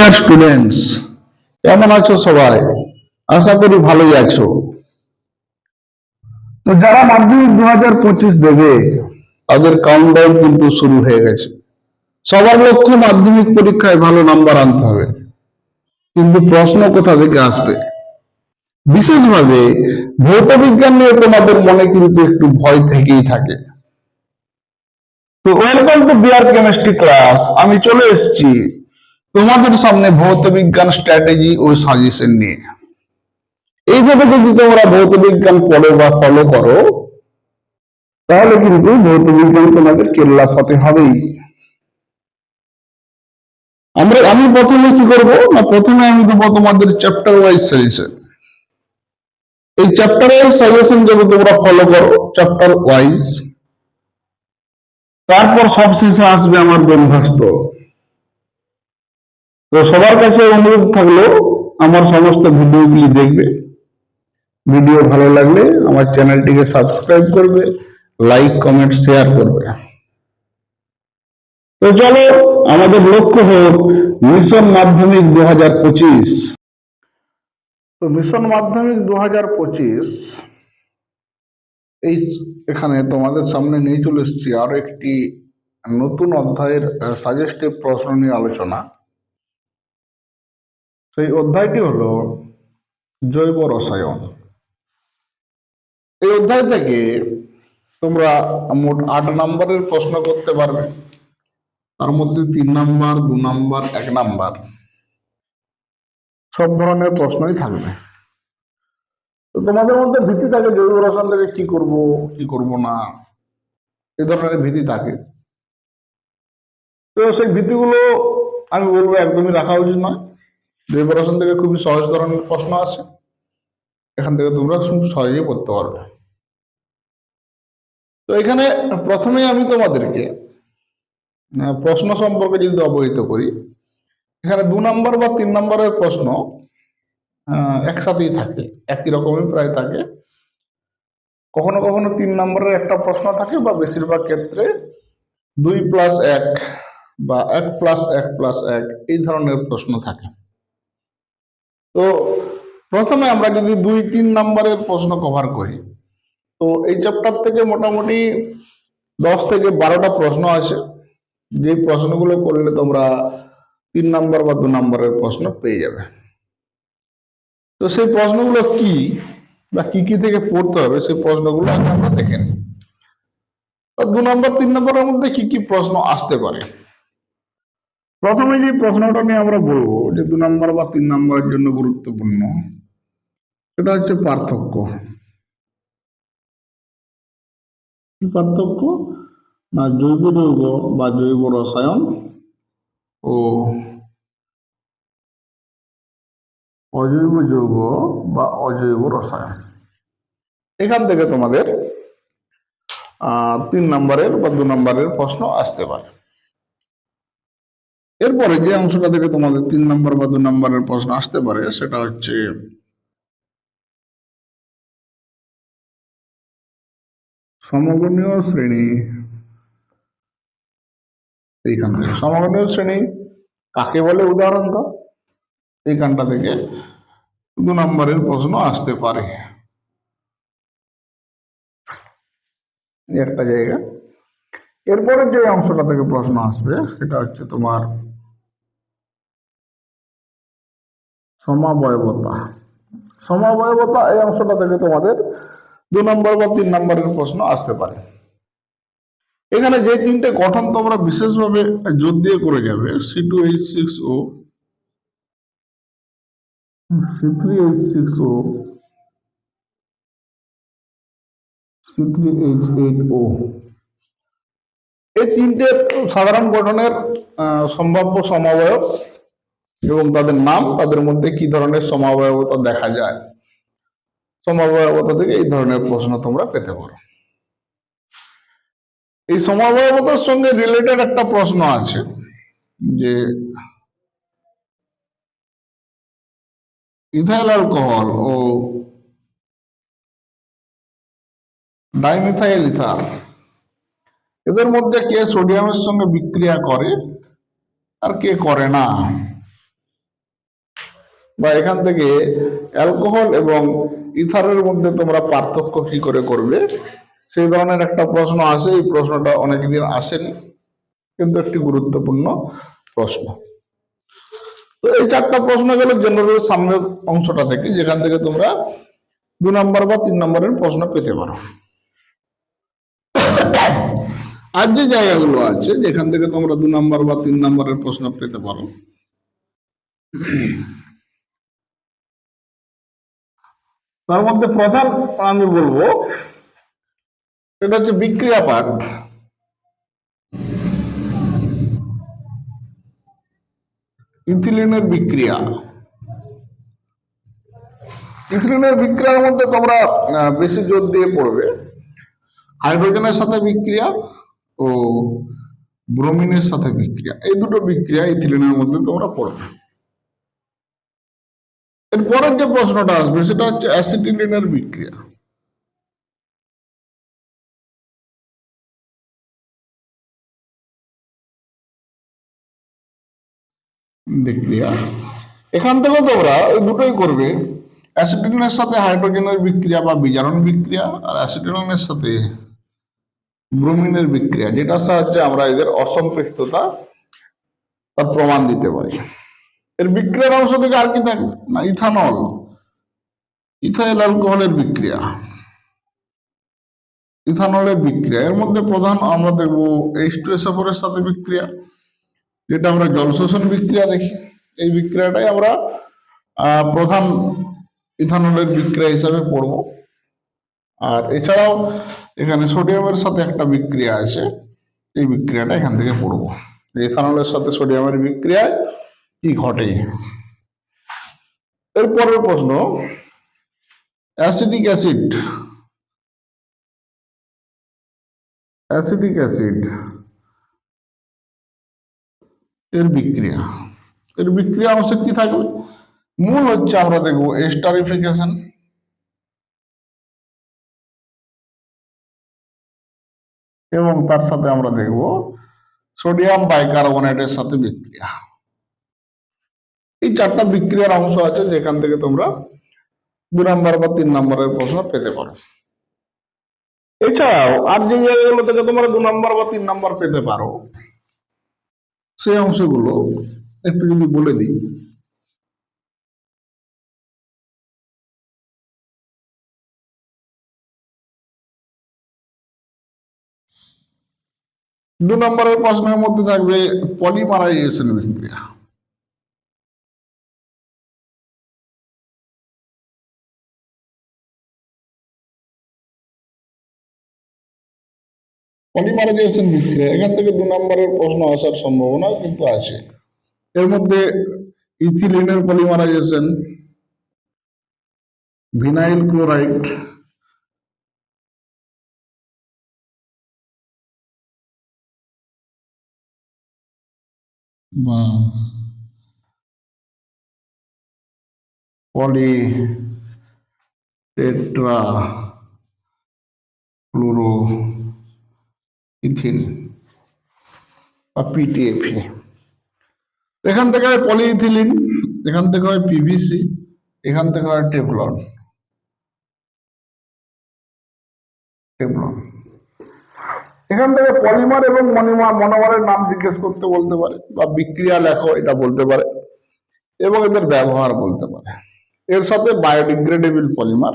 Dear students কেমন আছো সবাই? আশা করি ভালোই আছো। তো যারা মাধ্যমিক দু হাজার পঁচিশ দেবে, তাদের কাউন্টডাউন কিন্তু শুরু হয়ে গেছে। সবার লক্ষ্য মাধ্যমিক পরীক্ষায় ভালো নাম্বার আনতে হবে। কিন্তু প্রশ্ন কোথা থেকে আসবে? বিশেষভাবে ভৌত বিজ্ঞান নিয়ে তোমাদের মনে কিন্তু একটু ভয় থেকেই থাকে। তো welcome to BR chemistry class আমি চলে এসেছি। তোমাদের সামনে ভৌত বিজ্ঞান স্ট্র্যাটেজি ও সাজেশন নিয়ে। এইভাবে যদি তোমরা ভৌত বিজ্ঞান পড়ো বা ফলো করো, তাহলে কিন্তু ভৌত বিজ্ঞান তোমাদের কেল্লা হবেই। আমরা, আমি প্রথমে কি করব? না, প্রথমে আমি দেবো তোমাদের চ্যাপ্টার ওয়াইজ সাজেশন এই চ্যাপ্টার ওয়াইজ সাজেশন যদি তোমরা ফলো করো চ্যাপ্টার ওয়াইজ তারপর সবশেষে আসবে আমার ব্রহ্মাস্ত্র তো সবার কাছে অনুরোধ থাকল, আমার সমস্ত ভিডিওগুলি দেখবে। ভিডিও ভালো লাগলে আমার চ্যানেলটিকে সাবস্ক্রাইব করবে, লাইক, কমেন্ট, শেয়ার করবে। তো চলো, আমাদের লক্ষ্য হোক মিশন মাধ্যমিক দু হাজার পঁচিশ। তো মিশন মাধ্যমিক দু হাজার পঁচিশ, এই এখানে তোমাদের সামনে নিয়ে চলে এসেছি আরও একটি নতুন অধ্যায়ের সাজেস্টিভ প্রশ্ন নিয়ে আলোচনা। সেই অধ্যায়টি হলো জৈব রসায়ন। এই অধ্যায় থেকে তোমরা মোট আট নম্বরের প্রশ্ন করতে পারবে। তার মধ্যে তিন নাম্বার, দু নাম্বার, এক নাম্বার। সব ধরনের প্রশ্নই থাকবে। তো তোমাদের মধ্যে ভীতি থাকে জৈব রসায়ন থেকে কি করব কি করব না? এ ধরনের ভীতি থাকে। তো সেই ভীতিগুলো আমি বলব একদমই রাখা উচিত নয়। জৈব রসায়ন থেকে খুবই সহজ ধরনের প্রশ্ন আছে এখান থেকে তোমরা খুব সহজেই পড়তে পারবে। তো এখানে প্রথমেই আমি তোমাদেরকে প্রশ্ন সম্পর্কে যদি অবহিত করি, এখানে দু নম্বর বা তিন নম্বরের প্রশ্ন একসাথেই থাকে, একই রকমই প্রায় থাকে। কখনো কখনো তিন নম্বরের একটা প্রশ্ন থাকে বা বেশিরভাগ ক্ষেত্রে দুই প্লাস এক বা এক প্লাস এক প্লাস এক এই ধরনের প্রশ্ন থাকে। তো প্রথমে আমরা যদি দুই, তিন নম্বরের প্রশ্ন কভার করি, তো এই চ্যাপ্টার থেকে মোটামুটি দশ থেকে বারোটা প্রশ্ন আছে যে প্রশ্নগুলো করলে তোমরা তিন নম্বর বা দু নম্বরের প্রশ্ন পেয়ে যাবে। তো সেই প্রশ্নগুলো কি বা কি কি থেকে পড়তে হবে সেই প্রশ্নগুলো আমরা দেখে নিই। দু নম্বর, তিন নম্বরের মধ্যে কি কি প্রশ্ন আসতে পারে? প্রথমে যে প্রশ্নটা নিয়ে আমরা বলব যে দু নম্বর বা তিন নম্বরের জন্য গুরুত্বপূর্ণ সেটা হচ্ছে পার্থক্য। পার্থক্য? না জৈব যৌগ বা জৈব রসায়ন ও অজৈব যৌগ বা অজৈব রসায়ন। এখান থেকে তোমাদের আহ, তিন নম্বরের বা দু নম্বরের প্রশ্ন আসতে পারে। এরপরে যে অংশটা থেকে তোমাদের তিন নম্বর বা দু নম্বরের প্রশ্ন আসতে পারে, সেটা হচ্ছে সমগণীয় শ্রেণি। এইখান থেকে। সমগণীয় শ্রেণি কাকে বলে? উদাহরণ দাও। এইখানটা থেকে দু নম্বরের প্রশ্ন আসতে পারে। একটা জায়গা। এরপরে যে অংশটা থেকে প্রশ্ন আসবে, সেটা হচ্ছে তোমার সমাবয়বতা। সমাবয়বতা এই অংশটা থেকে তোমাদের দু নম্বর বা তিন নম্বরের প্রশ্ন আসতে পারে। এখানে যে তিনটে গঠন তোমরা বিশেষভাবে জোর দিয়ে করে যাবে C two H six O C three H six O C three H eight O এই তিনটে সাধারণ গঠনের সম্ভাব্য সমাবয়ব এবং তাদের নাম তাদের মধ্যে কি ধরনের সমাবয়বতা দেখা যায়? সমাবয়বতা থেকে এই ধরনের প্রশ্ন তোমরা পেতে পারো। এই সমাবয়বতার সঙ্গে রিলেটেড একটা প্রশ্ন আছে যে ইথাইল অ্যালকোহল ও ডাইমিথাইল ইথার এদের মধ্যে কে সোডিয়ামের সঙ্গে বিক্রিয়া করে আর কে করে না? বা এখান থেকে অ্যালকোহল এবং ইথারের মধ্যে তোমরা পার্থক্য কি করে করবে? সেই ধরনের একটা প্রশ্ন আসে, এই প্রশ্নটা অনেকদিন আসেনি, কিন্তু একটি গুরুত্বপূর্ণ প্রশ্ন। তো এই চারটা প্রশ্ন গেল জেনারেল সামনের অংশটা থেকে, যেখান থেকে তোমরা দু নম্বর বা তিন নম্বরের প্রশ্ন পেতে পারো। আর যে জায়গাগুলো আছে, যেখান থেকে তোমরা দু নম্বর বা তিন নম্বরের প্রশ্ন পেতে পারো তার মধ্যে প্রধান আমি বলব, এটা হচ্ছে বিক্রিয়া পাঠ ইথিলিনের বিক্রিয়া। ইথিলিনের বিক্রিয়ার মধ্যে তোমরা বেশি জোর দিয়ে পড়বে। হাইড্রোজেনের সাথে বিক্রিয়া ও ব্রোমিনের সাথে বিক্রিয়া। এই দুটো বিক্রিয়া ইথিলিনের মধ্যে তোমরা পড়বে। এরপরের যে প্রশ্নটা আসবে, সেটা হচ্ছে অ্যাসিটিলিনের বিক্রিয়া। বিক্রিয়া। এখান থেকে তোমরা দুটোই করবে। অ্যাসিটিলিনের সাথে হাইড্রোজেনের বিক্রিয়া বা বিজারণ বিক্রিয়া, আর অ্যাসিটিলিনের সাথে ব্রোমিনের বিক্রিয়া, যেটার সাহায্যে আমরা এদের অসম্পৃক্ততা তার প্রমাণ দিতে পারি। বিক্রিয়ার অংশ থেকে আর কি থাকবে? না, ইথানল। ইথাইল অ্যালকোহলের বিক্রিয়া। ইথানলের বিক্রিয়া। এর মধ্যে প্রধান আমরা দেখব এইচ টু এর সাথে বিক্রিয়া, যেটা আমরা জল শোষণ বিক্রিয়া দেখি। এই বিক্রিয়াটাই আমরা প্রধান ইথানলের বিক্রিয়া হিসাবে পড়ব। আর এছাড়াও এখানে সোডিয়ামের সাথে একটা বিক্রিয়া আছে, এই বিক্রিয়াটা এখান থেকে পড়ব। ইথানলের সাথে সোডিয়ামের বিক্রিয়ায় কি ঘটে? এরপরের প্রশ্ন, অ্যাসিডিক অ্যাসিড অ্যাসিডিক অ্যাসিড এর বিক্রিয়া। এর বিক্রিয়া অংশে কি থাকবে? মূল হচ্ছে আমরা দেখব এস্টারিফিকেশন এবং তার সাথে আমরা দেখব সোডিয়াম বাইকার্বনেটের সাথে বিক্রিয়া। এই চারটা বিক্রিয়ার অংশ আছে যেখান থেকে তোমরা দু নম্বর বা তিন নম্বরের প্রশ্ন পেতে পারো। এছাড়াও আর যে জায়গাগুলো থেকে তোমরা দু নম্বর বা তিন নম্বর পেতে পারো, সেই অংশগুলো একটু যদি বলে দিই। দু নম্বরের প্রশ্নের মধ্যে থাকবে পলিমারাইজেশন বিক্রিয়া। পলিমারাইজেশন বিক্রিয়া এখান থেকে দু নম্বরের প্রশ্ন আসার সম্ভাবনা কিন্তু আছে। এর মধ্যে ইথিলিনের পলিমারাইজেশন ভিনাইল ক্লোরাইড। বা পলি টেট্রা ফ্লুরো ইথিন বা পিটিএফি এখান থেকে হয় পলিইথিলিন, এখান থেকে হয় পিভিসি এখান থেকে হয় টেফলন। এখান থেকে পলিমার এবং মনিমার, মনোমারের নাম জিজ্ঞেস করতে বলতে পারে বা বিক্রিয়া লেখো, এটা বলতে পারে এবং এদের ব্যবহার বলতে পারে। এর সাথে বায়োডিগ্রেডেবল পলিমার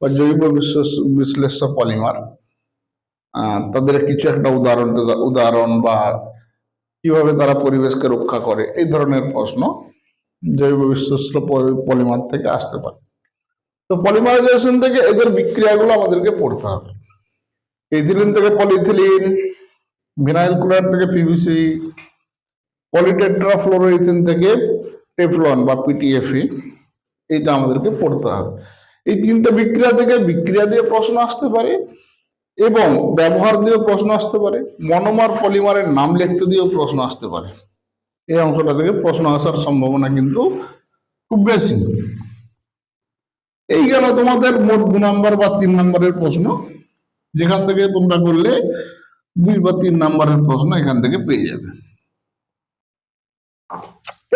বা জৈব বিশ্লেষ- বিশ্লেষ্য পলিমার তাদের কিছু একটা উদাহরণ উদাহরণ বা কীভাবে তারা পরিবেশকে রক্ষা করে, এই ধরনের প্রশ্ন জৈব প- পলিমার থেকে আসতে পারে। তো পলিমারাইজেশন থেকে এদের বিক্রিয়াগুলো আমাদেরকে পড়তে হবে। ইথিলিন থেকে পলিইথিলিন ভিনাইল ক্লোরাইড থেকে পিভিসি পলিটেট্রাফ্লোরোইথিন থেকে টেফলন বা পিটিএফই এইটা আমাদেরকে পড়তে হবে। এই তিনটা বিক্রিয়া থেকে বিক্রিয়া দিয়ে প্রশ্ন আসতে পারে। এবং ব্যবহার দিয়েও প্রশ্ন আসতে পারে, মনোমার পলিমারের নাম লিখতে দিয়েও প্রশ্ন আসতে পারে। এই অংশটা থেকে প্রশ্ন আসার সম্ভাবনা কিন্তু খুব বেশি। এই গেল তোমাদের মোট দু নম্বর বা তিন নম্বরের প্রশ্ন। যেখান থেকে তোমরা করলে দুই বা তিন নম্বরের প্রশ্ন এখান থেকে পেয়ে যাবে।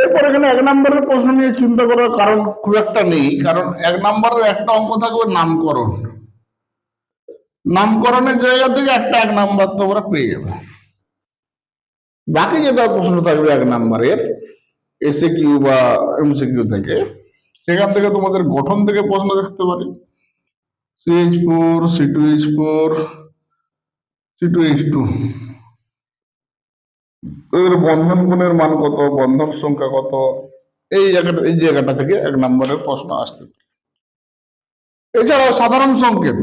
এরপর এখানে এক নম্বরের প্রশ্ন নিয়ে চিন্তা করার কারণ খুব একটা নেই, কারণ এক নম্বরের একটা অঙ্ক থাকবে নামকরণ। নামকরণের জায়গা থেকে একটা এক নাম্বার তোমরা পেয়ে যাবে। বাকি যেটা প্রশ্ন থাকবে এক নাম্বারের এসে কিউ বা এমসি কিউ থেকে, সেখান থেকে তোমাদের গঠন থেকে প্রশ্ন দেখতে পারি। CH four C two H four C two H two বন্ধন গুণের মান কত, বন্ধন সংখ্যা কত, এই জায়গাটা এই জায়গাটা থেকে এক নম্বরের প্রশ্ন আসতে এছাড়াও সাধারণ সংকেত।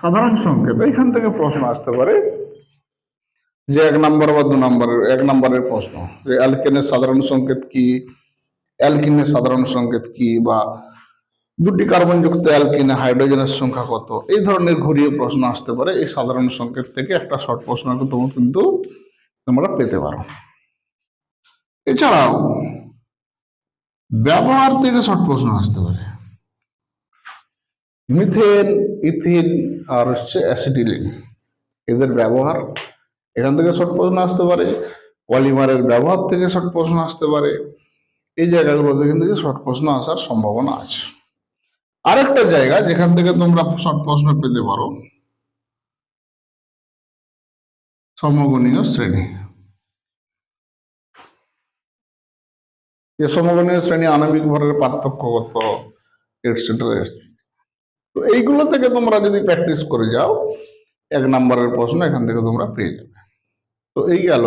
সাধারণ সংকেত। এখান থেকে প্রশ্ন আসতে পারে যে এক নম্বর বা দু নম্বরের, এক নম্বরের প্রশ্ন যে অ্যালকেনের সাধারণ সংকেত কি, অ্যালকিনের সাধারণ সংকেত কি, বা দুটি কার্বন যুক্ত অ্যালকিনে হাইড্রোজেনের সংখ্যা কত? এই ধরনের ঘুরিয়ে প্রশ্ন আসতে পারে। এই সাধারণ সংকেত থেকে একটা শর্ট প্রশ্ন কিন্তু তোমরা পেতে পারো। এছাড়াও, ব্যবহার থেকে শর্ট প্রশ্ন আসতে পারে। মিথেন, ইথিন আর হচ্ছে অ্যাসিটিলিন এদের ব্যবহার এখান থেকে শর্ট প্রশ্ন আসতে পারে, পলিমারের ব্যবহার থেকে শর্ট প্রশ্ন আসতে পারে। এই জায়গাগুলো থেকে কিন্তু শর্ট প্রশ্ন আসার সম্ভাবনা আছে। আরেকটা জায়গা যেখান থেকে তোমরা শর্ট প্রশ্ন পেতে পারো, সমগণীয় শ্রেণি। এ সমগণীয় শ্রেণি আণবিক ভরের পার্থক্য কত এটসেট্রা তো এইগুলো থেকে তোমরা যদি প্র্যাকটিস করে যাও, এক নম্বরের প্রশ্ন এখান থেকে তোমরা পেয়ে যাবে। তো এই গেল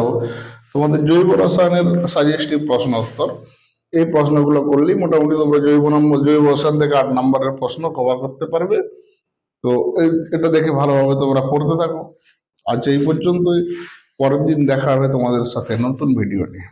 তোমাদের জৈব রসায়নের সাজেস্টিভ প্রশ্ন উত্তর এই প্রশ্নগুলো করলেই মোটামুটি তোমরা জৈব নম্বর, জৈব রসায়ন থেকে আট নম্বরের প্রশ্ন কভার করতে পারবে। তো এই, এটা দেখে ভালোভাবে তোমরা পড়তে থাকো। আজ এই পর্যন্তই। পরের দিন দেখা হবে তোমাদের সাথে নতুন ভিডিও নিয়ে।